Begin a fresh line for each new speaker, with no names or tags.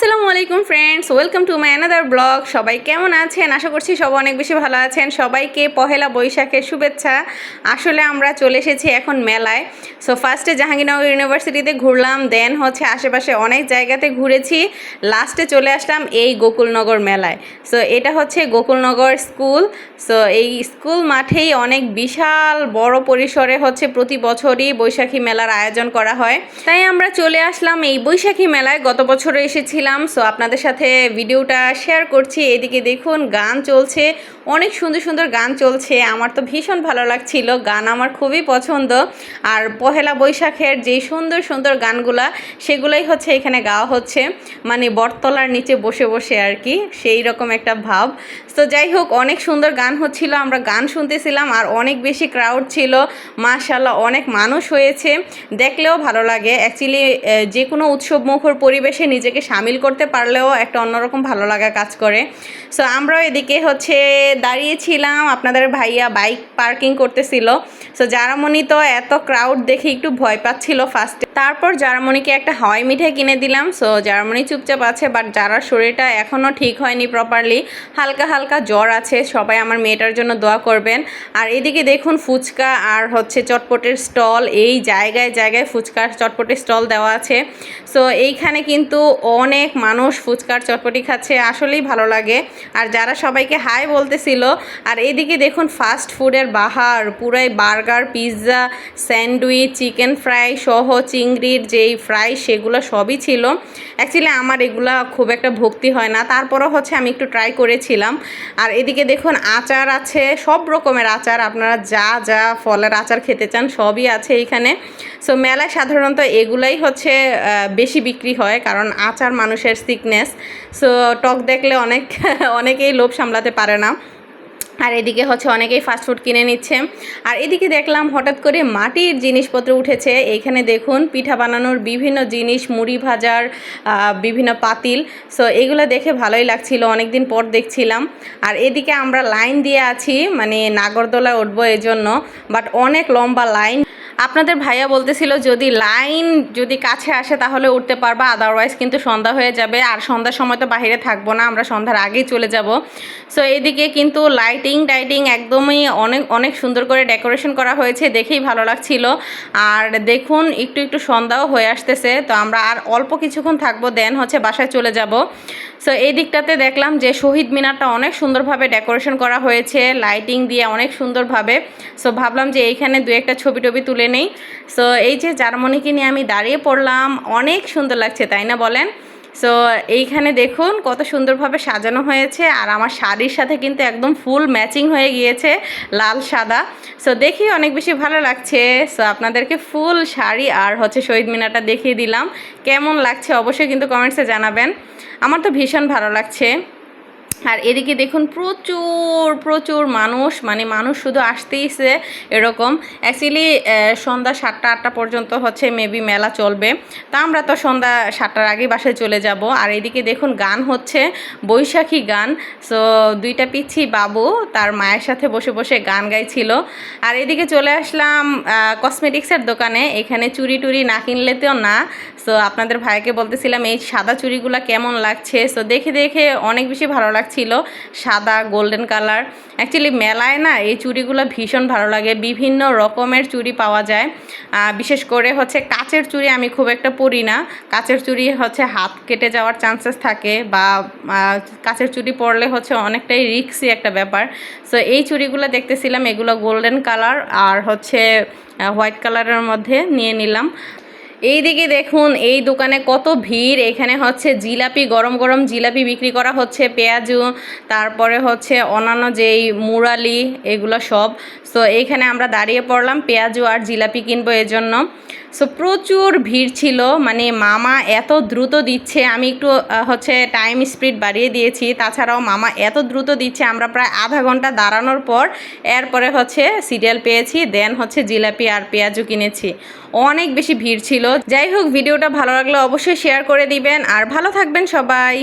আসসালামু আলাইকুম friends welcome to my another blog সবাই কেমন আছেন? আশা করছি সবাই অনেক বেশি ভালো আছেন। সবাইকে পহেলা বৈশাখের শুভেচ্ছা। আসলে আমরা চলে এসেছি এখন মেলায়। সো ফার্স্টে জাহাঙ্গীরনগর ইউনিভার্সিটিতে ঘুরলাম দেন হচ্ছে আশেপাশে অনেক জায়গাতে ঘুরেছি। লাস্টে চলে আসলাম এই গোকুলনগর মেলায়। সো এটা হচ্ছে গোকুলনগর স্কুল। সো এই স্কুল মাঠেই অনেক বিশাল বড় পরিসরে হচ্ছে প্রতি বছরই বৈশাখী মেলার আয়োজন করা হয়। তাই আমরা চলে আসলাম এই বৈশাখী মেলায়। গত বছরে এসেছিলাম। সো আপনাদের সাথে ভিডিওটা শেয়ার করছি। এদিকে দেখুন, গান চলছে। অনেক সুন্দর সুন্দর গান চলছে। আমার তো ভীষণ ভালো লাগছিল। গান আমার খুবই পছন্দ। আর পহেলা বৈশাখের যে সুন্দর সুন্দর গানগুলা, সেগুলোই হচ্ছে এখানে গাওয়া হচ্ছে। মানে বটতলার নিচে বসে বসে আর কি। সেই রকম একটা ভাব। তো যাই হোক, অনেক সুন্দর গান হচ্ছিল। আমরা গান শুনতেছিলাম আর অনেক বেশি ক্রাউড ছিল। মাশাল্লাহ অনেক মানুষ হয়েছে। দেখলেও ভালো লাগে। অ্যাকচুয়ালি যে কোনো উৎসব মুখর পরিবেশে নিজেকে সামিল করতে পারলেও একটা অন্যরকম ভালো লাগা কাজ করে। সো আমরাও এদিকে হচ্ছে দাঁড়িয়েছিলাম, আপনাদের ভাইয়া বাইক পার্কিং করতেছিল। সো জারামণি তো এত ক্রাউড দেখে একটু ভয় পাচ্ছিল ফার্স্টে তারপর জারামণিকে একটা হাওয়াই মিঠাই কিনে দিলাম। সো জারামণি চুপচাপ আছে বাট যারা শরীরটা এখনও ঠিক হয়নি প্রপারলি হালকা হালকা জ্বর আছে, সবাই আমার মেয়েটার জন্য দোয়া করবেন। আর এদিকে দেখুন ফুচকা আর হচ্ছে চটপটের স্টল এই জায়গায় জায়গায় ফুচকার চটপটের স্টল দেওয়া আছে। সো এইখানে কিন্তু অনেক মানুষ ফুচকার চটপটি খাচ্ছে, আসলেই ভালো লাগে। আর যারা সবাইকে হাই বলতেছিল, আর এদিকে দেখুন ফাস্ট ফুডের বাহার, পুরাই burger, pizza, sandwich, chicken fry সহ চিংড়ির যেই ফ্রাই সেগুলো সবই ছিল। অ্যাকচুয়ালি আমার এগুলো খুব একটা ভক্তি হয় না, তারপরও হচ্ছে আমি একটু ট্রাই করেছিলাম। আর এদিকে দেখুন আচার আছে, সব রকমের আচার, আপনারা যা যা ফলের আচার খেতে চান সবই আছে এইখানে সো মেলায় সাধারণত এগুলাই হচ্ছে বেশি বিক্রি হয় কারণ আচার মানুষের সিকনেস সো টক দেখলে অনেক, অনেকেই লোভ সামলাতে পারে না। আর এদিকে হচ্ছে অনেকেই ফাস্টফুড কিনে নিচ্ছে। আর এদিকে দেখলাম হঠাৎ করে মাটির জিনিসপত্র উঠেছে। এইখানে দেখুন, পিঠা বানানোর বিভিন্ন জিনিস, মুড়ি ভাজার বিভিন্ন পাতিল। সো এগুলো দেখে ভালোই লাগছিল অনেক দিন পর দেখছিলাম। আর এদিকে আমরা লাইন দিয়ে আছি মানে নাগরদোলায় উঠবো এই জন্য বাট অনেক লম্বা লাইন। আপনাদের ভাইয়া বলতেছিল, যদি লাইন যদি কাছে আসে তাহলে উঠতে পারবা আদারওয়াইজ কিন্তু সন্ধ্যা হয়ে যাবে। আর সন্ধ্যার সময় তো বাইরে থাকব না, আমরা সন্ধ্যার আগেই চলে যাব। সো এদিকে কিন্তু লাইটিং টাইটিং একদমই অনেক অনেক সুন্দর করে ডেকোরেশন করা হয়েছে, দেখেই ভালো লাগছিল। আর দেখুন, একটু একটু সন্ধ্যাও হয়ে আসতেছে। তো আমরা আর অল্প কিছুক্ষণ থাকব দেন হচ্ছে বাসায় চলে যাব। সো এই দিকটাতে দেখলাম যে শহীদ মিনারটা অনেক সুন্দরভাবে ডেকোরেশন করা হয়েছে লাইটিং দিয়ে অনেক সুন্দরভাবে। সো ভাবলাম যে এইখানে দু একটা ছবি টবি তুলে নেই। সো এই যে জার্মনিকে নিয়ে আমি দাঁড়িয়ে পড়লাম, অনেক সুন্দর লাগছে, তাই না বলেন? সো এইখানে দেখুন কত সুন্দরভাবে সাজানো হয়েছে, আর আমার শাড়ির সাথে কিন্তু একদম ফুল ম্যাচিং হয়ে গিয়েছে, লাল সাদা। সো দেখি অনেক বেশি ভালো লাগছে। সো আপনাদেরকে ফুল শাড়ি আর হচ্ছে শহীদ মিনারটা দেখিয়ে দিলাম। কেমন লাগছে অবশ্যই কিন্তু কমেন্টসে জানাবেন। আমার তো ভীষণ ভালো লাগছে। আর এদিকে দেখুন প্রচুর প্রচুর মানুষ মানে মানুষ শুধু আসতেইছে এরকম। অ্যাকচুয়ালি সন্ধ্যা সাতটা, আটটা পর্যন্ত হচ্ছে মেবি মেলা চলবে। তা আমরা তো সন্ধ্যা সাতটার আগে বাসায় চলে যাব। আর এদিকে দেখুন গান হচ্ছে, বৈশাখী গান। সো দুইটা পিচ্ছি বাবু তার মায়ের সাথে বসে বসে গান গাইছিল। আর এদিকে চলে আসলাম কসমেটিক্সের দোকানে। এখানে চুরি টুরি না কিনলে তো না। সো আপনাদের ভাইকে বলতেছিলাম, এই সাদা চুড়িগুলো কেমন লাগছে? সো দেখে দেখে অনেক বেশি ভালো লাগছিল সাদা গোল্ডেন কালার অ্যাকচুয়ালি মেলায় না এই চুড়িগুলো ভীষণ ভালো লাগে। বিভিন্ন রকমের চুড়ি পাওয়া যায়। বিশেষ করে হচ্ছে কাচের চুড়ি আমি খুব একটা পরি না। কাচের চুড়ি হচ্ছে হাত কেটে যাওয়ার চান্সেস থাকে বা কাচের চুড়ি পরলে হচ্ছে অনেকটাই রিক্সি একটা ব্যাপার। সো এই চুড়িগুলো দেখতেছিলাম, এগুলো গোল্ডেন কালার আর হচ্ছে হোয়াইট কালারের মধ্যে নিয়ে নিলাম। এইদিকে দেখুন, এই দোকানে কত ভিড়। এখানে হচ্ছে জিলাপি, গরম গরম জিলাপি বিক্রি করা হচ্ছে, পেঁয়াজু, তারপরে হচ্ছে অন্যান্য যেই মুরালি, এগুলো সব। তো এইখানে আমরা দাঁড়িয়ে পড়লাম, পেঁয়াজু আর জিলাপি কিনবো এর জন্য সো প্রচুর ভিড় ছিল। মানে মামা এত দ্রুত দিচ্ছে। আমি একটু হচ্ছে টাইম স্পিড বাড়িয়ে দিয়েছি। তাছাড়াও মামা এত দ্রুত দিচ্ছে, আমরা প্রায় আধা ঘণ্টা দাঁড়ানোর পর এরপরে হচ্ছে সিরিয়াল পেয়েছি দেন হচ্ছে জিলাপি আর পেঁয়াজু কিনেছি। অনেক বেশি ভিড় ছিল। যাই হোক, ভিডিওটা ভালো লাগলে অবশ্যই শেয়ার করে দিবেন। আর ভালো থাকবেন সবাই।